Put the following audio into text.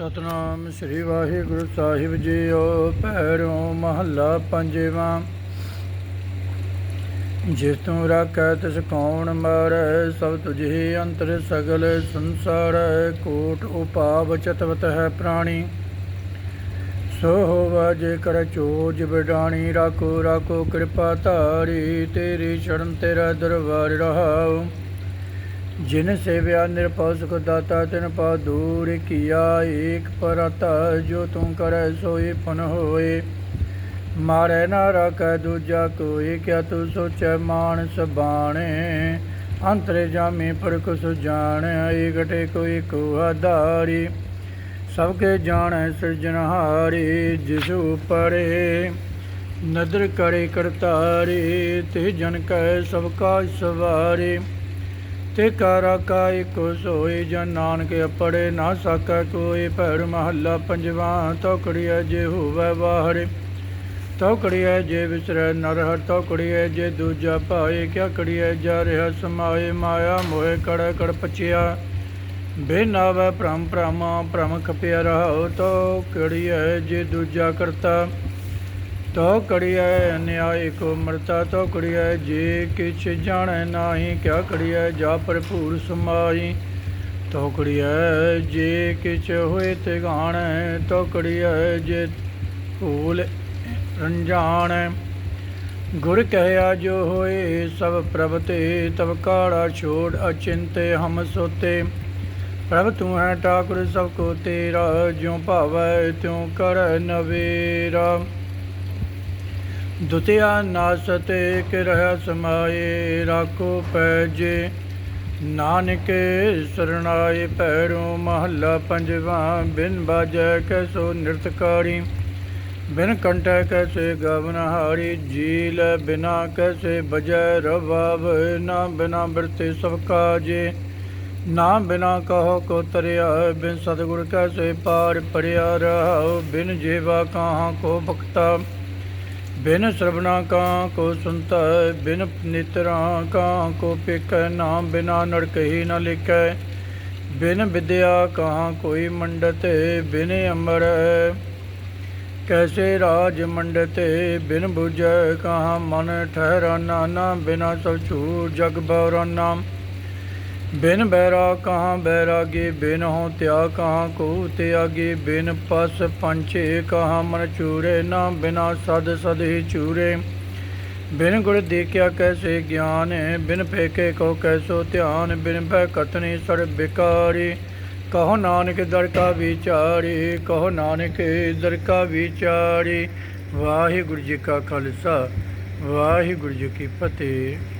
ਸਤਨਾਮ ਸ੍ਰੀ ਵਾਹਿਗੁਰੂ ਸਾਹਿਬ ਜੀਓ ਪੈਰੋਂ ਮਹੱਲਾ ਪੰਜਵਾਂ। ਜਿਸ ਤੂੰ ਰਾਖੈ ਤਿਸ ਕੌਣ ਮਾਰੈ, ਸਭ ਤੁਝੇ ਅੰਤਰ ਸਗਲ ਸੰਸਾਰ, ਕੋਟ ਉਪਾਵ ਚਤਵਤ ਹੈ ਪ੍ਰਾਣੀ। ਸੋ ਹੋਵਾ ਜੇ ਕਰ ਚੋਜ ਬਿਡਾਣੀ, ਰਾਖੋ ਰਾਖੋ ਕਿਰਪਾ ਧਾਰੀ, ਤੇਰੀ ਸ਼ਰਨ ਤੇਰਾ ਦਰਬਾਰ ਰਹਾਉ। ਜਿਨ ਸੇਵਿਆ ਨਿਰਭਉ ਸੁਖ ਦਾਤਾ ਤਿਨ ਪਾ ਦੂਰ ਕੀਆ, ਏਕ ਪਰਤਾ, ਜੋ ਤੂੰ ਕਰੈ ਸੋਈ ਪਨ ਹੋਏ। ਮਾਰੈ ਨਾ ਰਾਖੈ ਦੂਜਾ ਕੋਈ, ਕਿਆ ਤੂੰ ਸੋਚੈ ਮਾਨਸ ਬਾਣੇ ਅੰਤਰੇ ਜਾਮੀ ਪਰਖ ਸੁਜਾਣੈ ਏ ਘਟੇ ਕੋਈ ਕੋ ਆਧਾਰੀ ਸਭ ਕੇ ਜਾਣੈ ਸਿਰਜਨਹਾਰੀ ਜਿਸ ਉਪਰੇ ਨਦਰ ਕਰੇ ਕਰਤਾਰੀ। ਤੇ ਜਨ ਕੈ ਸਭ ਕਾ ਸਵਾਰੀ। ਤੇ ਕਾਰਾ ਕਾ ਇਕੋ ਸੋਈ ਜਨ ਨਾਨਕ ਅਪੜੇ ਨਾ ਸਕੈ ਕੋਈ ਭੈੜ ਮਹੱਲਾ ਪੰਜਵਾ ਤੋਕੜੀਐ ਜੇ ਹੋਵੇ ਬਾਹਰ ਤੋਕੜੀਐ ਜੇ ਵਿਸਰੈ ਨਰ ਹਰ ਤੋਕੜੀਐ ਜੇ ਦੂਜਾ ਭਾਏ। ਕਿਆ ਕੜੀਐ ਜਾ ਰਿਹਾ ਸਮਾਏ, ਮਾਇਆ ਮੋਹਿ ਕੜ ਕੜ ਪਚਿਆ। ਬਿਨ ਆਵੈ ਭ੍ਰਮ ਭ੍ਰਮਾ, ਭ੍ਰਮ ਖਪਿਆ ਰਹਾਉ ਤੋ ਕੜੀਐ ਜੇ ਦੂਜਾ ਕਰਤਾ। ਤੋ ਕੜੀਐ ਅਨਿਆਇ ਕੋ ਮਰਤਾ ਤੋ ਕੜੀਐ, ਜੇ ਕਿਛ ਜਾਣੈ ਨਾਹੀ, ਕਿਆ ਕੜੀਐ ਜਾ ਭਰਪੂਰ ਸਮਾਈ ਤੋ ਕੜੀਐ, ਜੇ ਕਿਛ ਹੋਏ ਤੇ ਗਾਣੈ, ਤੋ ਕੜੀਐ ਜੇ ਭੂਲ ਰੰਜਾਣੈ। ਗੁਰ ਕਹਿਆ ਜੋ ਹੋਏ, ਸਭ ਪ੍ਰਭ ਤੇ ਤਬ ਕਾੜਾ ਛੋੜ ਅਚਿੰਤੇ ਹਮ ਸੋਤੇ। ਪ੍ਰਭ ਤੂੰ ਹੈ ਠਾਕੁਰ ਸਭ ਕੋ ਤੇਰਾ, ਜਿਉ ਭਾਵੈ ਤਿਉ ਕਰ ਨਵੇਰਾ। ਦੁਤਿਆ ਨਾਸਤੇ ਕਿ ਰਹਾ ਸਮਾਏ, ਰਾਖੋ ਪੈਜੇ ਨਾਨਕ ਸਰਣਾਏ ਪੈਰੋਂ ਮਹੱਲਾ ਪੰਜਵਾ, ਬਿਨ ਬਾਜੈ ਕੈਸੋ ਨਿਰਤਕਾਰੀ ਬਿਨ ਕੰਟੈ ਕੈਸੇ ਗਵਨਹਾਰੀ ਜੀਲ ਬਿਨਾ ਕੈਸੇ ਬਜੈ ਰਵਾਵ, ਨਾ ਬਿਨਾ ਬਿਰਤੇ ਸਭ ਕਾਜੇ। ਨਾ ਬਿਨਾ ਕਹੋ ਕੋ ਤਰਿਆ, ਬਿਨ ਸਤਿਗੁਰ ਕੈਸੇ ਪਾਰ ਪੜਿਆ ਰਹਾਉ, ਬਿਨ ਜੀਵਾ ਕਾਹਾਂ ਕੋ ਭਗਤਾ। ਬਿਨ ਸਰਬਨਾ ਕਾ ਕੋ ਸੁਨਤਾ ਬਿਨ ਨਿਤਰਾ ਕਾ ਕੋ ਪਿਕ ਨਾਮ ਬਿਨਾ ਨੜਕ ਹੀ ਨ ਲਿਖੈ। ਬਿਨ ਵਿਦਿਆ ਕਹਾ ਕੋਈ ਮੰਡਤ, ਬਿਨ ਅਮਰ। ਕੈਸੇ ਰਾਜ ਮੰਡਤ, ਬਿਨ ਬੁਝੈ ਕਹਾ ਮਨ ਠਹਿਰਾ ਨਾ ਬਿਨਾ ਸਭ ਝੂਠ ਜਗ ਬਉਰਾਨਾ ਬਿਨ ਬੈਰਾ ਕਹਾਂ ਬੈਰਾਗੀ, ਬਿਨ ਹੋ ਤਿਆ ਕਹਾਂ ਕੋ ਤਿਆਗੀ, ਬਿਨ ਪਸ ਪੰਛੇ ਕਹਾਂ ਮਨ ਚੂਰੇ, ਨਾ ਬਿਨਾ ਸਦ ਸਦ ਹੀ ਚੂਰੇ। ਬਿਨ ਗੁਰ ਦੇਖਿਆ ਕੈਸੇ ਗਿਆਨ, ਬਿਨ ਫੇਕੇ ਕੋ ਕੈਸੋ ਧਿਆਨ, ਬਿਨ ਭੈ ਕਤਨੀ ਸਰ ਬਿਕਾਰੀ। ਕਹੋ ਨਾਨਕ ਦਰ ਕਾ ਵਿਚਾਰੀ, ਕਹੋ ਨਾਨਕ ਦਰ ਕਾ ਵਿਚਾਰੀ। ਵਾਹਿਗੁਰੂ ਜੀ ਕਾ ਖਾਲਸਾ, ਵਾਹਿਗੁਰੂ ਜੀ ਕੀ ਫਤਿਹ।